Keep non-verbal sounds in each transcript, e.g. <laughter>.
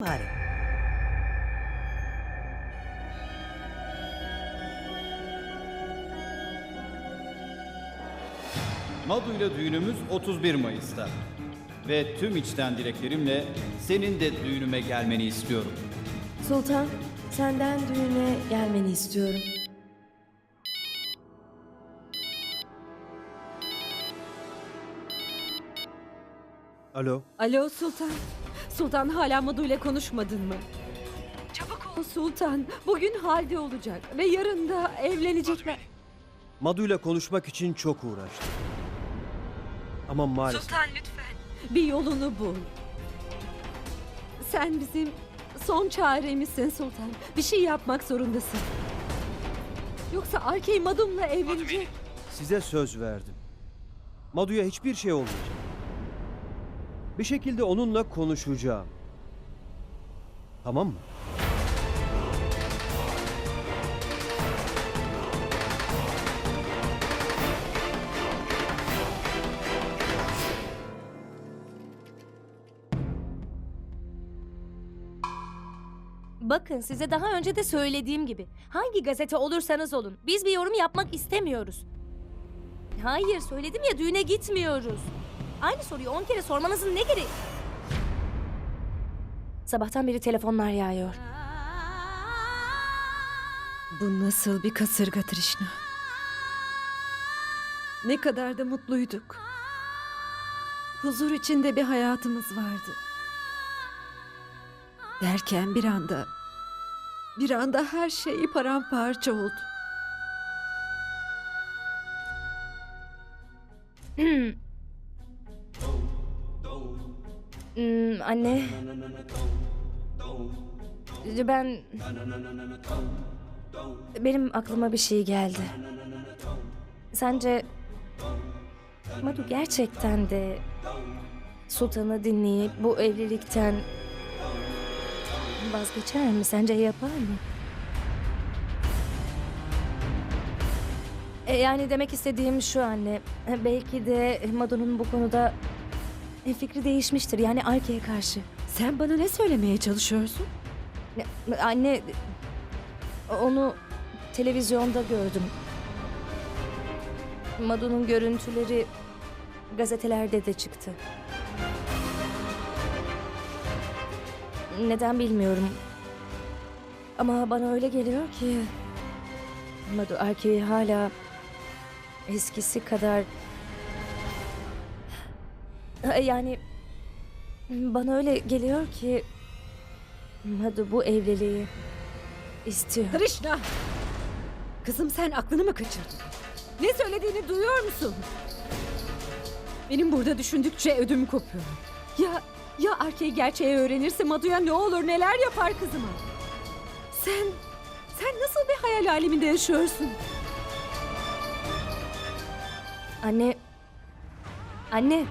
bari. Madu ile düğünümüz 31 Mayıs'ta. Ve tüm içten dileklerimle senin de düğünüme gelmeni istiyorum. Sultan, senden düğüne gelmeni istiyorum. Alo, Alo Sultan. Sultan hala Madu ile konuşmadın mı? Çabuk ol Sultan. Bugün halde olacak ve yarın da evlenecekler. Madu ile konuşmak için çok uğraştım. Ama maalesef Sultan lütfen. Bir yolunu bul. Sen bizim son çaremizsin Sultan. Bir şey yapmak zorundasın. Yoksa Arkey Madum'la evlenecek. size söz verdim. Madu'ya hiçbir şey olmayacak. Bir şekilde onunla konuşacağım. Tamam mı? Bakın size daha önce de söylediğim gibi hangi gazete olursanız olun biz bir yorum yapmak istemiyoruz. Hayır söyledim ya düğüne gitmiyoruz. Aynı soruyu on kere sormanızın ne gereği? Sabahtan beri telefonlar yağıyor. Bu nasıl bir kasırga Trishna? Ne kadar da mutluyduk. Huzur içinde bir hayatımız vardı. Derken bir anda, bir anda her şey paramparça oldu. Hmm, <clears throat> anne. Ben... Benim aklıma bir şey geldi. Sence... Madu gerçekten de... Sultan'ı dinleyip bu evlilikten... Vazgeçer mi? Sence yapar mı? E, Yani demek istediğim şu anne. Belki de Madu'nun bu konuda e, fikri değişmiştir. Yani Arke'ye karşı. Sen bana ne söylemeye çalışıyorsun? Ne- Anne onu televizyonda gördüm. Madu'nun görüntüleri gazetelerde de çıktı. Neden bilmiyorum. Ama bana öyle geliyor ki Madu Arke'yi hala eskisi kadar yani bana öyle geliyor ki Madu bu evliliği istiyor. Trishna! Kızım sen aklını mı kaçırdın? Ne söylediğini duyuyor musun? Benim burada düşündükçe ödüm kopuyor. Ya ya erkeği gerçeği öğrenirse Madu'ya ne olur neler yapar kızıma? Sen sen nasıl bir hayal aleminde yaşıyorsun? Anne. Anne.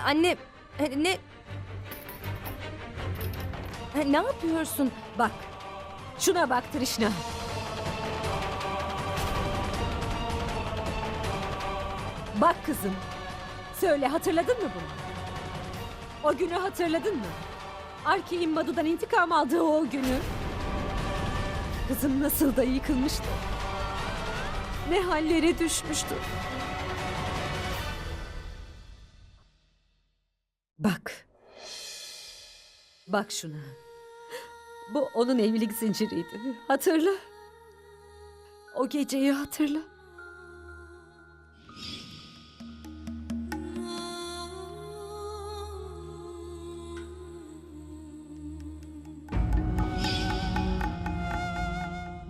Anne. e, Ne? E, Ne yapıyorsun? Bak. Şuna bak Trishna. Bak kızım. Söyle hatırladın mı bunu? O günü hatırladın mı? Arke'in Madu'dan intikam aldığı o günü. Kızım nasıl da yıkılmıştı. Ne hallere düşmüştü. Bak. Bak şuna. Bu onun evlilik zinciriydi. Hatırla. O geceyi hatırla.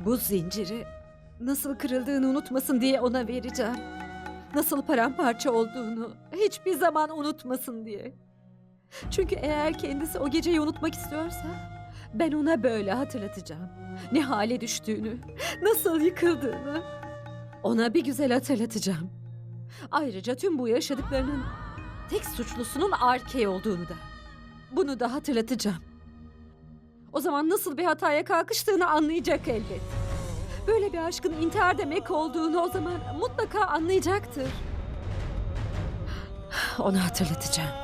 Bu zinciri nasıl kırıldığını unutmasın diye ona vereceğim. Nasıl paramparça olduğunu hiçbir zaman unutmasın diye. Çünkü eğer kendisi o geceyi unutmak istiyorsa ben ona böyle hatırlatacağım. Ne hale düştüğünü, nasıl yıkıldığını ona bir güzel hatırlatacağım. Ayrıca tüm bu yaşadıklarının tek suçlusunun Arkey olduğunu da. Bunu da hatırlatacağım. O zaman nasıl bir hataya kalkıştığını anlayacak elbet. Böyle bir aşkın intihar demek olduğunu o zaman mutlaka anlayacaktır. Onu hatırlatacağım.